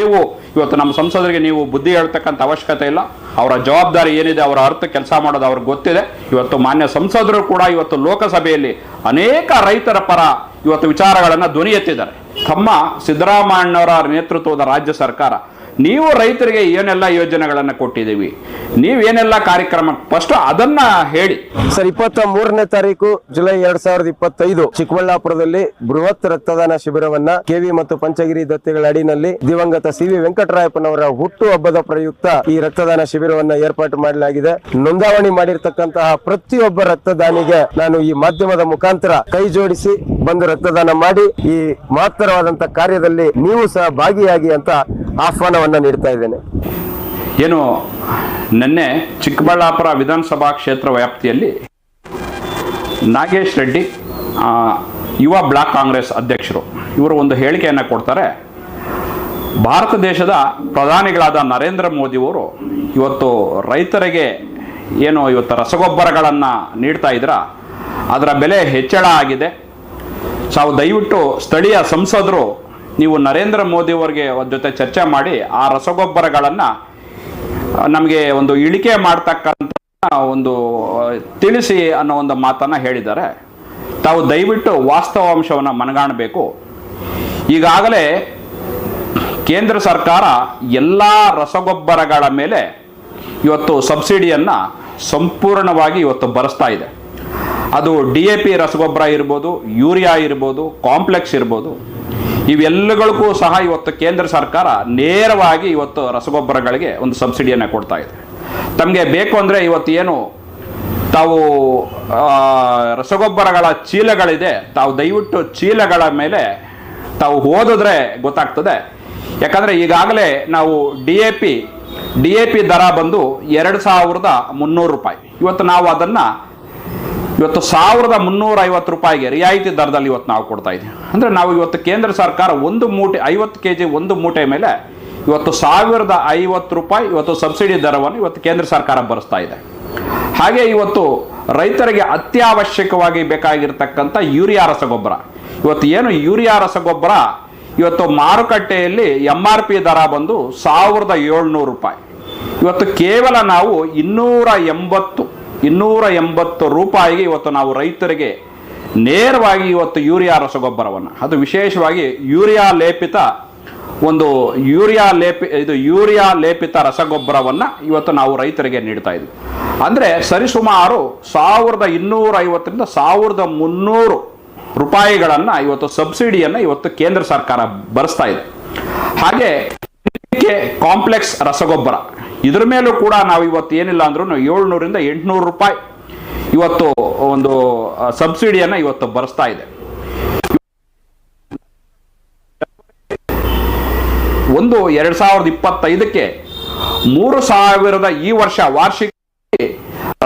ನೀವು ಇವತ್ತು ನಮ್ಮ ಸಂಸದರಿಗೆ ನೀವು ಬುದ್ಧಿ ಹೇಳ್ತಕ್ಕಂಥ ಅವಶ್ಯಕತೆ ಇಲ್ಲ. ಅವರ ಜವಾಬ್ದಾರಿ ಏನಿದೆ, ಅವರ ಅರ್ಥ ಕೆಲಸ ಮಾಡೋದು ಅವ್ರಿಗೆ ಗೊತ್ತಿದೆ. ಇವತ್ತು ಮಾನ್ಯ ಸಂಸದರು ಕೂಡ ಇವತ್ತು ಲೋಕಸಭೆಯಲ್ಲಿ ಅನೇಕ ರೈತರ ಪರ ಇವತ್ತು ವಿಚಾರಗಳನ್ನು ಧ್ವನಿ ಎತ್ತಿದ್ದಾರೆ. ತಮ್ಮ ಸಿದ್ದರಾಮಣ್ಣವರ ನೇತೃತ್ವದ ರಾಜ್ಯ ಸರ್ಕಾರ ನೀವು ರೈತರಿಗೆ ಏನೆಲ್ಲ ಯೋಜನೆಗಳನ್ನು ಕೊಟ್ಟಿದ್ದೀವಿ ನೀವೇನೆಲ್ಲ ಕಾರ್ಯಕ್ರಮ ಫಸ್ಟ್ ಅದನ್ನ ಹೇಳಿ. ಸರ್, ಇಪ್ಪತ್ತ ಮೂರನೇ ತಾರೀಕು ಜುಲೈ ಎರಡ್ ಸಾವಿರದ ಇಪ್ಪತ್ತೈದು ಚಿಕ್ಕಬಳ್ಳಾಪುರದಲ್ಲಿ ಬೃಹತ್ ರಕ್ತದಾನ ಶಿಬಿರವನ್ನ ಕೆವಿ ಮತ್ತು ಪಂಚಗಿರಿ ದತ್ತಿಗಳ ಅಡಿನಲ್ಲಿ ದಿವಂಗತ ಸಿ ವಿ ವೆಂಕಟರಾಯಪ್ಪನವರ ಹುಟ್ಟು ಹಬ್ಬದ ಪ್ರಯುಕ್ತ ಈ ರಕ್ತದಾನ ಶಿಬಿರವನ್ನ ಏರ್ಪಾಟು ಮಾಡಲಾಗಿದೆ. ನೋಂದಾವಣಿ ಮಾಡಿರ್ತಕ್ಕಂತಹ ಪ್ರತಿಯೊಬ್ಬ ರಕ್ತದಾನಿಗೆ ನಾನು ಈ ಮಾಧ್ಯಮದ ಮುಖಾಂತರ ಕೈ ಜೋಡಿಸಿ ಬಂದು ರಕ್ತದಾನ ಮಾಡಿ ಈ ಮಹತ್ತರವಾದಂತಹ ಕಾರ್ಯದಲ್ಲಿ ನೀವು ಸಹ ಭಾಗಿಯಾಗಿ ಅಂತ ಆಹ್ವಾನವನ್ನ ನೀಡ್ತಾ ಇದ್ದೇನೆ. ಏನು, ನಿನ್ನೆ ಚಿಕ್ಕಬಳ್ಳಾಪುರ ವಿಧಾನಸಭಾ ಕ್ಷೇತ್ರ ವ್ಯಾಪ್ತಿಯಲ್ಲಿ ನಾಗೇಶ್ ರೆಡ್ಡಿ ಯುವ ಬ್ಲಾಕ್ ಕಾಂಗ್ರೆಸ್ ಅಧ್ಯಕ್ಷರು, ಇವರು ಒಂದು ಹೇಳಿಕೆಯನ್ನು ಕೊಡ್ತಾರೆ. ಭಾರತ ದೇಶದ ಪ್ರಧಾನಿಗಳಾದ ನರೇಂದ್ರ ಮೋದಿಯವರು ಇವತ್ತು ರೈತರಿಗೆ ಏನು ಇವತ್ತು ರಸಗೊಬ್ಬರಗಳನ್ನು ನೀಡ್ತಾ ಇದ್ರ, ಅದರ ಬೆಲೆ ಹೆಚ್ಚಳ ಆಗಿದೆ. ತಾವು ದಯವಿಟ್ಟು ಸ್ಥಳೀಯ ಸಂಸದರು ನೀವು ನರೇಂದ್ರ ಮೋದಿಯವರಿಗೆ ಅವ್ರ ಜೊತೆ ಚರ್ಚೆ ಮಾಡಿ ಆ ರಸಗೊಬ್ಬರಗಳನ್ನು ನಮಗೆ ಒಂದು ಇಳಿಕೆ ಮಾಡ್ತಕ್ಕಂಥ ಒಂದು ತಿಳಿಸಿ ಅನ್ನೋ ಒಂದು ಮಾತನ್ನು ಹೇಳಿದ್ದಾರೆ. ತಾವು ದಯವಿಟ್ಟು ವಾಸ್ತವಾಂಶವನ್ನು ಮನಗಾಣಬೇಕು. ಈಗಾಗಲೇ ಕೇಂದ್ರ ಸರ್ಕಾರ ಎಲ್ಲ ರಸಗೊಬ್ಬರಗಳ ಮೇಲೆ ಇವತ್ತು ಸಬ್ಸಿಡಿಯನ್ನು ಸಂಪೂರ್ಣವಾಗಿ ಇವತ್ತು ಬರೆಸ್ತಾ ಇದೆ. ಅದು ಡಿ ಎ ಪಿ ರಸಗೊಬ್ಬರ ಇರ್ಬೋದು, ಯೂರಿಯಾ ಇರ್ಬೋದು ಕಾಂಪ್ಲೆಕ್ಸ್ ಇರ್ಬೋದು. ಇವೆಲ್ಲಗಳಿಗೂ ಸಹ ಇವತ್ತು ಕೇಂದ್ರ ಸರ್ಕಾರ ನೇರವಾಗಿ ಇವತ್ತು ರಸಗೊಬ್ಬರಗಳಿಗೆ ಒಂದು ಸಬ್ಸಿಡಿಯನ್ನು ಕೊಡ್ತಾ ಇದೆ. ತಮಗೆ ಬೇಕು ಅಂದರೆ ಇವತ್ತು ಏನು, ತಾವು ರಸಗೊಬ್ಬರಗಳ ಚೀಲಗಳಿದೆ, ತಾವು ದಯವಿಟ್ಟು ಚೀಲಗಳ ಮೇಲೆ ತಾವು ಓದಿದ್ರೆ ಗೊತ್ತಾಗ್ತದೆ. ಯಾಕಂದರೆ ಈಗಾಗಲೇ ನಾವು D A P D A P ದರ ಬಂದು ಎರಡು ಸಾವಿರದ ಮುನ್ನೂರು ರೂಪಾಯಿ. ಇವತ್ತು ನಾವು ಅದನ್ನು ಇವತ್ತು ಸಾವಿರದ ಮುನ್ನೂರ ಐವತ್ತು ರೂಪಾಯಿಗೆ ರಿಯಾಯಿತಿ ದರದಲ್ಲಿ ಇವತ್ತು ನಾವು ಕೊಡ್ತಾ ಇದ್ದೀವಿ. ಅಂದರೆ ನಾವು ಇವತ್ತು ಕೇಂದ್ರ ಸರ್ಕಾರ ಒಂದು ಮೂಟೆ, ಐವತ್ತು ಕೆ ಜಿ ಒಂದು ಮೂಟೆ ಮೇಲೆ ಇವತ್ತು ಸಾವಿರದ ಐವತ್ತು ರೂಪಾಯಿ ಇವತ್ತು ಸಬ್ಸಿಡಿ ದರವನ್ನು ಇವತ್ತು ಕೇಂದ್ರ ಸರ್ಕಾರ ಭರಿಸ್ತಾ ಇದೆ. ಹಾಗೆ ಇವತ್ತು ರೈತರಿಗೆ ಅತ್ಯವಶ್ಯಕವಾಗಿ ಬೇಕಾಗಿರ್ತಕ್ಕಂಥ ಯೂರಿಯಾ ರಸಗೊಬ್ಬರ. ಇವತ್ತು ಏನು ಯೂರಿಯಾ ರಸಗೊಬ್ಬರ? ಇವತ್ತು ಮಾರುಕಟ್ಟೆಯಲ್ಲಿ ಎಂ ಆರ್ ಪಿ ದರ ಬಂದು ಸಾವಿರದ ಏಳ್ನೂರು ರೂಪಾಯಿ. ಇವತ್ತು ಕೇವಲ ನಾವು ಇನ್ನೂರ ಎಂಬತ್ತು ಇನ್ನೂರ ಎಂಬತ್ತು ರೂಪಾಯಿಗೆ ಇವತ್ತು ನಾವು ರೈತರಿಗೆ ನೇರವಾಗಿ ಇವತ್ತು ಯೂರಿಯಾ ರಸಗೊಬ್ಬರವನ್ನು. ಅದು ವಿಶೇಷವಾಗಿ ಯೂರಿಯಾ ಲೇಪಿತ ಒಂದು ಯೂರಿಯಾ ಲೇಪಿ, ಇದು ಯೂರಿಯಾ ಲೇಪಿತ ರಸಗೊಬ್ಬರವನ್ನು ಇವತ್ತು ನಾವು ರೈತರಿಗೆ ನೀಡ್ತಾ ಇದ್ವಿ. ಅಂದರೆ ಸರಿಸುಮಾರು ಸಾವಿರದ ಇನ್ನೂರ ಐವತ್ತರಿಂದ ಸಾವಿರದ ಮುನ್ನೂರು ರೂಪಾಯಿಗಳನ್ನು ಇವತ್ತು ಸಬ್ಸಿಡಿಯನ್ನು ಇವತ್ತು ಕೇಂದ್ರ ಸರ್ಕಾರ ಬರೆಸ್ತಾ ಇದೆ. ಹಾಗೆ ಕಾಂಪ್ಲೆಕ್ಸ್ ರಸಗೊಬ್ಬರ. ಇದ್ರ ಮೇಲೂ ಕೂಡ ನಾವು ಇವತ್ತು ಏನಿಲ್ಲ ಅಂದ್ರೂ ಏಳ್ನೂರಿಂದ ಎಂಟುನೂರು ರೂಪಾಯಿ ಇವತ್ತು ಒಂದು ಸಬ್ಸಿಡಿಯನ್ನು ಇವತ್ತು ಬರೆಸ್ತಾ ಇದೆ. ಒಂದು ಎರಡ್ ಸಾವಿರದ ಇಪ್ಪತ್ತೈದಕ್ಕೆ ಮೂರು ಸಾವಿರದ ಈ ವರ್ಷ ವಾರ್ಷಿಕ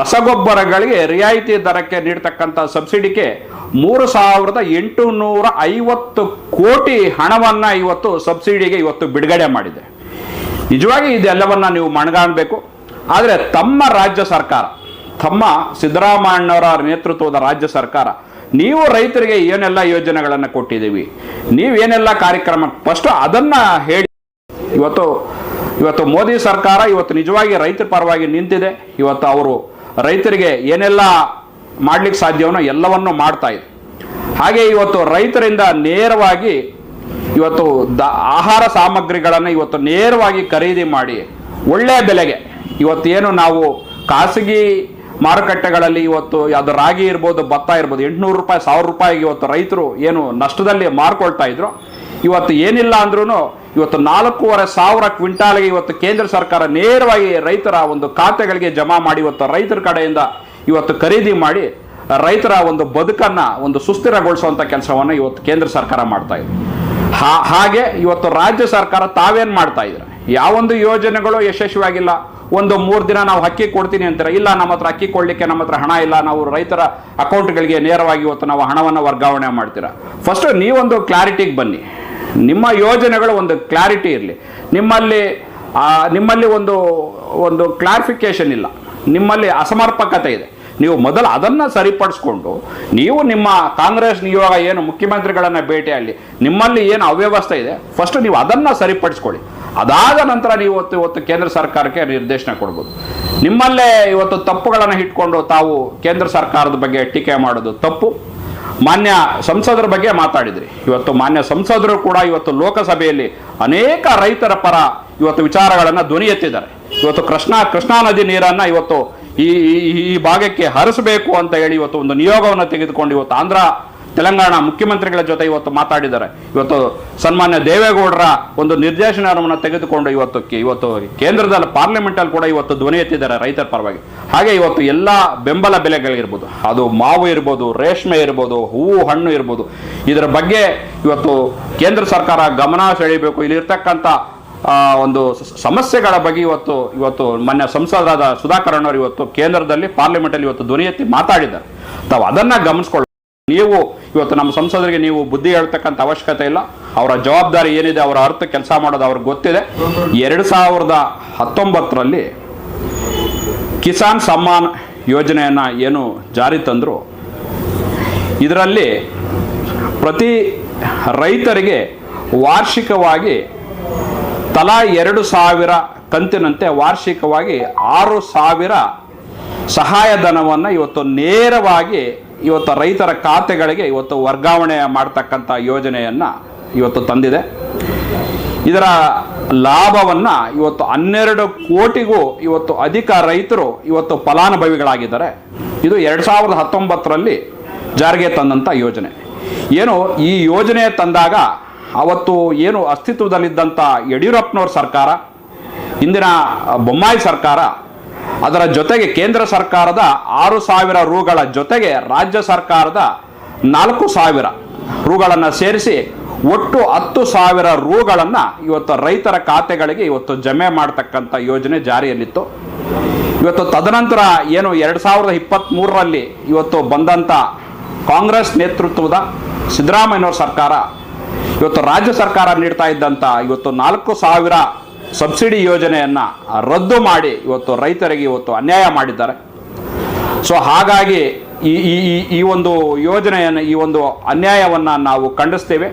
ರಸಗೊಬ್ಬರಗಳಿಗೆ ರಿಯಾಯಿತಿ ದರಕ್ಕೆ ನೀಡತಕ್ಕಂತ ಸಬ್ಸಿಡಿಗೆ ಮೂರು ಸಾವಿರದ ಎಂಟುನೂರ ಐವತ್ತು ಕೋಟಿ ಹಣವನ್ನ ಇವತ್ತು ಸಬ್ಸಿಡಿಗೆ ಇವತ್ತು ಬಿಡುಗಡೆ ಮಾಡಿದೆ. ನಿಜವಾಗಿ ಇದೆಲ್ಲವನ್ನ ನೀವು ಮಣಗಾಣಬೇಕು. ಆದರೆ ತಮ್ಮ ರಾಜ್ಯ ಸರ್ಕಾರ, ತಮ್ಮ ಸಿದ್ದರಾಮಯ್ಯನವರ ನೇತೃತ್ವದ ರಾಜ್ಯ ಸರ್ಕಾರ, ನೀವು ರೈತರಿಗೆ ಏನೆಲ್ಲ ಯೋಜನೆಗಳನ್ನು ಕೊಟ್ಟಿದ್ದೀವಿ ನೀವೇನೆಲ್ಲ ಕಾರ್ಯಕ್ರಮ ಫಸ್ಟ್ ಅದನ್ನು ಹೇಳಿ. ಇವತ್ತು ಇವತ್ತು ಮೋದಿ ಸರ್ಕಾರ ಇವತ್ತು ನಿಜವಾಗಿ ರೈತರ ಪರವಾಗಿ ನಿಂತಿದೆ. ಇವತ್ತು ಅವರು ರೈತರಿಗೆ ಏನೆಲ್ಲ ಮಾಡ್ಲಿಕ್ಕೆ ಸಾಧ್ಯವನ್ನು ಎಲ್ಲವನ್ನೂ ಮಾಡ್ತಾ ಇದೆ. ಹಾಗೆ ಇವತ್ತು ರೈತರಿಂದ ನೇರವಾಗಿ ಇವತ್ತು ದ ಆಹಾರ ಸಾಮಗ್ರಿಗಳನ್ನು ಇವತ್ತು ನೇರವಾಗಿ ಖರೀದಿ ಮಾಡಿ ಒಳ್ಳೆಯ ಬೆಲೆಗೆ ಇವತ್ತೇನು ನಾವು ಖಾಸಗಿ ಮಾರುಕಟ್ಟೆಗಳಲ್ಲಿ ಇವತ್ತು ಅದು ರಾಗಿ ಇರ್ಬೋದು, ಭತ್ತ ಇರ್ಬೋದು, ಎಂಟುನೂರು ರೂಪಾಯಿ, ಸಾವಿರ ರೂಪಾಯಿಗೆ ಇವತ್ತು ರೈತರು ಏನು ನಷ್ಟದಲ್ಲಿ ಮಾರ್ಕೊಳ್ತಾ ಇದ್ರು. ಇವತ್ತು ಏನಿಲ್ಲ ಅಂದ್ರೂ ಇವತ್ತು ನಾಲ್ಕೂವರೆ ಸಾವಿರ ಕ್ವಿಂಟಾಲ್ಗೆ ಇವತ್ತು ಕೇಂದ್ರ ಸರ್ಕಾರ ನೇರವಾಗಿ ರೈತರ ಒಂದು ಖಾತೆಗಳಿಗೆ ಜಮಾ ಮಾಡಿ ಇವತ್ತು ರೈತರ ಕಡೆಯಿಂದ ಇವತ್ತು ಖರೀದಿ ಮಾಡಿ ರೈತರ ಒಂದು ಬದುಕನ್ನು ಒಂದು ಸುಸ್ಥಿರಗೊಳಿಸುವಂಥ ಕೆಲಸವನ್ನು ಇವತ್ತು ಕೇಂದ್ರ ಸರ್ಕಾರ ಮಾಡ್ತಾ ಇದೆ. ಹಾಗೆ ಇವತ್ತು ರಾಜ್ಯ ಸರ್ಕಾರ ತಾವೇನ್ ಮಾಡ್ತಾ ಇದ್ರೆ? ಯಾವೊಂದು ಯೋಜನೆಗಳು ಯಶಸ್ವಿಯಾಗಿಲ್ಲ. ಒಂದು ಮೂರು ದಿನ ನಾವು ಅಕ್ಕಿ ಕೊಡ್ತೀನಿ ಅಂತಾರೆ? ಇಲ್ಲ, ನಮ್ಮ ಹತ್ರ ಅಕ್ಕಿ ಕೊಡ್ಲಿಕ್ಕೆ ನಮ್ಮ ಹತ್ರ ಹಣ ಇಲ್ಲ. ನಾವು ರೈತರ ಅಕೌಂಟ್ಗಳಿಗೆ ನೇರವಾಗಿ ಇವತ್ತು ನಾವು ಹಣವನ್ನು ವರ್ಗಾವಣೆ ಮಾಡ್ತೀರಾ? ಫಸ್ಟ್ ನೀವೊಂದು ಕ್ಲಾರಿಟಿಗೆ ಬನ್ನಿ. ನಿಮ್ಮ ಯೋಜನೆಗಳು ಒಂದು ಕ್ಲಾರಿಟಿ ಇರಲಿ. ನಿಮ್ಮಲ್ಲಿ ನಿಮ್ಮಲ್ಲಿ ಒಂದು ಒಂದು ಕ್ಲಾರಿಫಿಕೇಶನ್ ಇಲ್ಲ. ನಿಮ್ಮಲ್ಲಿ ಅಸಮರ್ಪಕತೆ ಇದೆ. ನೀವು ಮೊದಲು ಅದನ್ನು ಸರಿಪಡಿಸ್ಕೊಂಡು ನೀವು ನಿಮ್ಮ ಕಾಂಗ್ರೆಸ್ ನಿಯೋಗ ಏನು ಮುಖ್ಯಮಂತ್ರಿಗಳನ್ನ ಭೇಟಿಯಾಗಲಿ ನಿಮ್ಮಲ್ಲಿ ಏನು ಅವ್ಯವಸ್ಥೆ ಇದೆ ಫಸ್ಟ್ ನೀವು ಅದನ್ನ ಸರಿಪಡಿಸ್ಕೊಳ್ಳಿ. ಅದಾದ ನಂತರ ನೀವು ಇವತ್ತು ಇವತ್ತು ಕೇಂದ್ರ ಸರ್ಕಾರಕ್ಕೆ ನಿರ್ದೇಶನ ಕೊಡ್ಬೋದು. ನಿಮ್ಮಲ್ಲೇ ಇವತ್ತು ತಪ್ಪುಗಳನ್ನು ಇಟ್ಕೊಂಡು ತಾವು ಕೇಂದ್ರ ಸರ್ಕಾರದ ಬಗ್ಗೆ ಟೀಕೆ ಮಾಡೋದು ತಪ್ಪು. ಮಾನ್ಯ ಸಂಸದರ ಬಗ್ಗೆ ಮಾತಾಡಿದ್ರಿ. ಇವತ್ತು ಮಾನ್ಯ ಸಂಸದರು ಕೂಡ ಇವತ್ತು ಲೋಕಸಭೆಯಲ್ಲಿ ಅನೇಕ ರೈತರ ಪರ ಇವತ್ತು ವಿಚಾರಗಳನ್ನು ಧ್ವನಿ ಎತ್ತಿದ್ದಾರೆ. ಇವತ್ತು ಕೃಷ್ಣ, ಕೃಷ್ಣಾ ನದಿ ನೀರನ್ನ ಇವತ್ತು ಈ, ಈ- ಭಾಗಕ್ಕೆ ಹರಿಸಬೇಕು ಅಂತ ಹೇಳಿ ಇವತ್ತು ಒಂದು ನಿಯೋಗವನ್ನು ತೆಗೆದುಕೊಂಡು ಇವತ್ತು ಆಂಧ್ರ, ತೆಲಂಗಾಣ ಮುಖ್ಯಮಂತ್ರಿಗಳ ಜೊತೆ ಇವತ್ತು ಮಾತಾಡಿದ್ದಾರೆ. ಇವತ್ತು ಸನ್ಮಾನ್ಯ ದೇವೇಗೌಡರ ಒಂದು ನಿರ್ದೇಶನವನ್ನು ತೆಗೆದುಕೊಂಡು ಇವತ್ತು ಇವತ್ತು ಕೇಂದ್ರದಲ್ಲಿ ಪಾರ್ಲಿಮೆಂಟಲ್ಲಿ ಕೂಡ ಇವತ್ತು ಧ್ವನಿ ಎತ್ತಿದ್ದಾರೆ ರೈತರ ಪರವಾಗಿ. ಹಾಗೆ ಇವತ್ತು ಎಲ್ಲ ಬೆಂಬಲ ಬೆಲೆಗಳಿರ್ಬೋದು. ಅದು ಮಾವು ಇರ್ಬೋದು, ರೇಷ್ಮೆ ಇರ್ಬೋದು, ಹೂವು, ಹಣ್ಣು ಇರ್ಬೋದು. ಇದರ ಬಗ್ಗೆ ಇವತ್ತು ಕೇಂದ್ರ ಸರ್ಕಾರ ಗಮನ ಸೆಳೀಬೇಕು ಇಲ್ಲಿರ್ತಕ್ಕಂಥ ಒಂದು ಸಮಸ್ಯೆಗಳ ಬಗ್ಗೆ ಇವತ್ತು ಇವತ್ತು ಮೊನ್ನೆ ಸಂಸದರಾದ ಸುಧಾಕರ್ ಅವರು ಇವತ್ತು ಕೇಂದ್ರದಲ್ಲಿ ಪಾರ್ಲಿಮೆಂಟಲ್ಲಿ ಇವತ್ತು ಧ್ವನಿ ಎತ್ತಿ ಮಾತಾಡಿದ್ದಾರೆ. ತಾವು ಅದನ್ನ ಗಮನಿಸ್ಕೊಳ್ಳ ನೀವು ಇವತ್ತು ನಮ್ಮ ಸಂಸದರಿಗೆ ನೀವು ಬುದ್ಧಿ ಹೇಳ್ತಕ್ಕಂಥ ಅವಶ್ಯಕತೆ ಇಲ್ಲ. ಅವರ ಜವಾಬ್ದಾರಿ ಏನಿದೆ, ಅವರ ಅರ್ಥ ಕೆಲಸ ಮಾಡೋದು ಅವ್ರಿಗೆ ಗೊತ್ತಿದೆ. ಎರಡು ಸಾವಿರದ ಹತ್ತೊಂಬತ್ತರಲ್ಲಿ ಕಿಸಾನ್ ಸಮ್ಮಾನ್ ಯೋಜನೆಯನ್ನು ಏನು ಜಾರಿ ತಂದರು, ಇದರಲ್ಲಿ ಪ್ರತಿ ರೈತರಿಗೆ ವಾರ್ಷಿಕವಾಗಿ ತಲಾ ಎರಡು ಸಾವಿರ ಕಂತಿನಂತೆ ವಾರ್ಷಿಕವಾಗಿ ಆರು ಸಾವಿರ ಸಹಾಯಧನವನ್ನು ಇವತ್ತು ನೇರವಾಗಿ ಇವತ್ತು ರೈತರ ಖಾತೆಗಳಿಗೆ ಇವತ್ತು ವರ್ಗಾವಣೆ ಮಾಡ್ತಕ್ಕಂಥ ಯೋಜನೆಯನ್ನು ಇವತ್ತು ತಂದಿದೆ. ಇದರ ಲಾಭವನ್ನು ಇವತ್ತು ಹನ್ನೆರಡು ಕೋಟಿಗೂ ಇವತ್ತು ಅಧಿಕ ರೈತರು ಇವತ್ತು ಫಲಾನುಭವಿಗಳಾಗಿದ್ದಾರೆ. ಇದು ಎರಡು ಸಾವಿರದ ಹತ್ತೊಂಬತ್ತರಲ್ಲಿ ಜಾರಿಗೆ ತಂದಂಥ ಯೋಜನೆ. ಏನು ಈ ಯೋಜನೆ ತಂದಾಗ ಅವತ್ತು ಏನು ಅಸ್ತಿತ್ವದಲ್ಲಿದ್ದಂಥ ಯಡಿಯೂರಪ್ಪನವ್ರ ಸರ್ಕಾರ, ಇಂದಿನ ಬೊಮ್ಮಾಯಿ ಸರ್ಕಾರ, ಅದರ ಜೊತೆಗೆ ಕೇಂದ್ರ ಸರ್ಕಾರದ ಆರು ಸಾವಿರ ರೂಗಳ ಜೊತೆಗೆ ರಾಜ್ಯ ಸರ್ಕಾರದ ನಾಲ್ಕು ಸಾವಿರ ರೂಗಳನ್ನು ಸೇರಿಸಿ ಒಟ್ಟು ಹತ್ತು ಸಾವಿರ ರೂಗಳನ್ನು ಇವತ್ತು ರೈತರ ಖಾತೆಗಳಿಗೆ ಇವತ್ತು ಜಮೆ ಮಾಡ್ತಕ್ಕಂಥ ಯೋಜನೆ ಜಾರಿಯಲ್ಲಿತ್ತು. ಇವತ್ತು ತದನಂತರ ಏನು ಎರಡು ಸಾವಿರದ ಇಪ್ಪತ್ತ್ಮೂರರಲ್ಲಿ ಇವತ್ತು ಬಂದಂಥ ಕಾಂಗ್ರೆಸ್ ನೇತೃತ್ವದ ಸಿದ್ದರಾಮಯ್ಯನವ್ರ ಸರ್ಕಾರ ಇವತ್ತು ರಾಜ್ಯ ಸರ್ಕಾರ ನೀಡ್ತಾ ಇದ್ದಂಥ ಇವತ್ತು ನಾಲ್ಕು ಸಾವಿರ ಸಬ್ಸಿಡಿ ಯೋಜನೆಯನ್ನು ರದ್ದು ಮಾಡಿ ಇವತ್ತು ರೈತರಿಗೆ ಇವತ್ತು ಅನ್ಯಾಯ ಮಾಡಿದ್ದಾರೆ. ಸೊ ಹಾಗಾಗಿ ಈ ಈ, ಈ- ಒಂದು ಯೋಜನೆಯನ್ನು, ಈ ಒಂದು ಅನ್ಯಾಯವನ್ನು ನಾವು ಖಂಡಿಸ್ತೇವೆ.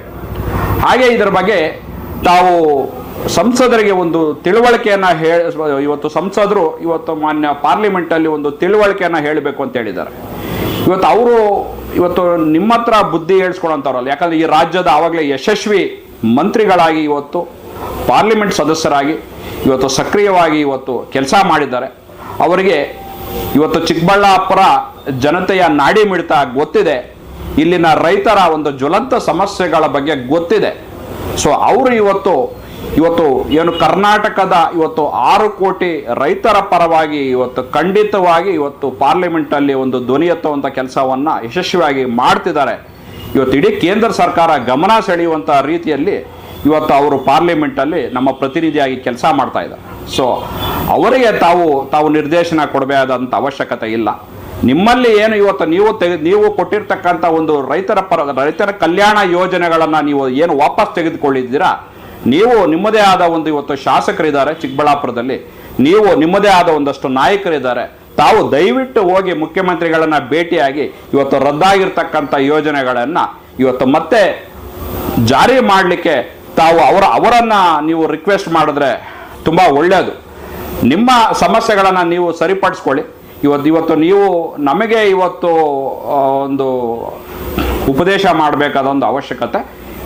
ಹಾಗೆ ಇದರ ಬಗ್ಗೆ ತಾವು ಸಂಸದರಿಗೆ ಒಂದು ತಿಳುವಳಿಕೆಯನ್ನು ಹೇಳ ಇವತ್ತು ಸಂಸದರು ಇವತ್ತು ಮಾನ್ಯ ಪಾರ್ಲಿಮೆಂಟಲ್ಲಿ ಒಂದು ತಿಳುವಳಿಕೆಯನ್ನು ಹೇಳಬೇಕು ಅಂತ ಹೇಳಿದ್ದಾರೆ. ಇವತ್ತು ಅವರು ಇವತ್ತು ನಿಮ್ಮ ಹತ್ರ ಬುದ್ಧಿ ಹೇಳ್ಸ್ಕೊಳಂತವ್ರಲ್ಲ ಯಾಕಂದ್ರೆ ಈ ರಾಜ್ಯದ ಆವಾಗಲೇ ಯಶಸ್ವಿ ಮಂತ್ರಿಗಳಾಗಿ ಇವತ್ತು ಪಾರ್ಲಿಮೆಂಟ್ ಸದಸ್ಯರಾಗಿ ಇವತ್ತು ಸಕ್ರಿಯವಾಗಿ ಇವತ್ತು ಕೆಲಸ ಮಾಡಿದ್ದಾರೆ. ಅವರಿಗೆ ಇವತ್ತು ಚಿಕ್ಕಬಳ್ಳಾಪುರ ಜನತೆಯ ನಾಡಿ ಮಿಡಿತ ಗೊತ್ತಿದೆ. ಇಲ್ಲಿನ ರೈತರ ಒಂದು ಜ್ವಲಂತ ಸಮಸ್ಯೆಗಳ ಬಗ್ಗೆ ಗೊತ್ತಿದೆ. ಸೊ ಅವರು ಇವತ್ತು ಇವತ್ತು ಏನು ಕರ್ನಾಟಕದ ಇವತ್ತು ಆರು ಕೋಟಿ ರೈತರ ಪರವಾಗಿ ಇವತ್ತು ಖಂಡಿತವಾಗಿ ಇವತ್ತು ಪಾರ್ಲಿಮೆಂಟಲ್ಲಿ ಒಂದು ಧ್ವನಿ ಎತ್ತುವಂತ ಕೆಲಸವನ್ನ ಯಶಸ್ವಿಯಾಗಿ ಮಾಡ್ತಿದ್ದಾರೆ. ಇವತ್ತು ಇಡೀ ಕೇಂದ್ರ ಸರ್ಕಾರ ಗಮನ ಸೆಳೆಯುವಂಥ ರೀತಿಯಲ್ಲಿ ಇವತ್ತು ಅವರು ಪಾರ್ಲಿಮೆಂಟಲ್ಲಿ ನಮ್ಮ ಪ್ರತಿನಿಧಿಯಾಗಿ ಕೆಲಸ ಮಾಡ್ತಾ ಇದ್ದಾರೆ. ಸೊ ಅವರಿಗೆ ತಾವು ತಾವು ನಿರ್ದೇಶನ ಕೊಡಬೇಕಾದಂತ ಅವಶ್ಯಕತೆ ಇಲ್ಲ. ನಿಮ್ಮಲ್ಲಿ ಏನು ಇವತ್ತು ನೀವು ತೆಗೆ, ನೀವು ಕೊಟ್ಟಿರ್ತಕ್ಕಂಥ ಒಂದು ರೈತರ ಪರ, ರೈತರ ಕಲ್ಯಾಣ ಯೋಜನೆಗಳನ್ನು ನೀವು ಏನು ವಾಪಸ್ ತೆಗೆದುಕೊಂಡಿದ್ದೀರಾ ನೀವು ನಿಮ್ಮದೇ ಆದ ಒಂದು ಇವತ್ತು ಶಾಸಕರಿದ್ದಾರೆ ಚಿಕ್ಕಬಳ್ಳಾಪುರದಲ್ಲಿ. ನೀವು ನಿಮ್ಮದೇ ಆದ ಒಂದಷ್ಟು ನಾಯಕರಿದ್ದಾರೆ. ತಾವು ದಯವಿಟ್ಟು ಹೋಗಿ ಮುಖ್ಯಮಂತ್ರಿಗಳನ್ನ ಭೇಟಿಯಾಗಿ ಇವತ್ತು ರದ್ದಾಗಿರ್ತಕ್ಕಂಥ ಯೋಜನೆಗಳನ್ನು ಇವತ್ತು ಮತ್ತೆ ಜಾರಿ ಮಾಡಲಿಕ್ಕೆ ತಾವು ಅವರ, ಅವರನ್ನ ನೀವು ರಿಕ್ವೆಸ್ಟ್ ಮಾಡಿದ್ರೆ ತುಂಬ ಒಳ್ಳೆಯದು ನಿಮ್ಮ ಸಮಸ್ಯೆಗಳನ್ನು ನೀವು ಸರಿಪಡಿಸ್ಕೊಳ್ಳಿ. ಇವತ್ತು ಇವತ್ತು ನೀವು ನಮಗೆ ಇವತ್ತು ಒಂದು ಉಪದೇಶ ಮಾಡಬೇಕಾದ ಒಂದು ಅವಶ್ಯಕತೆ.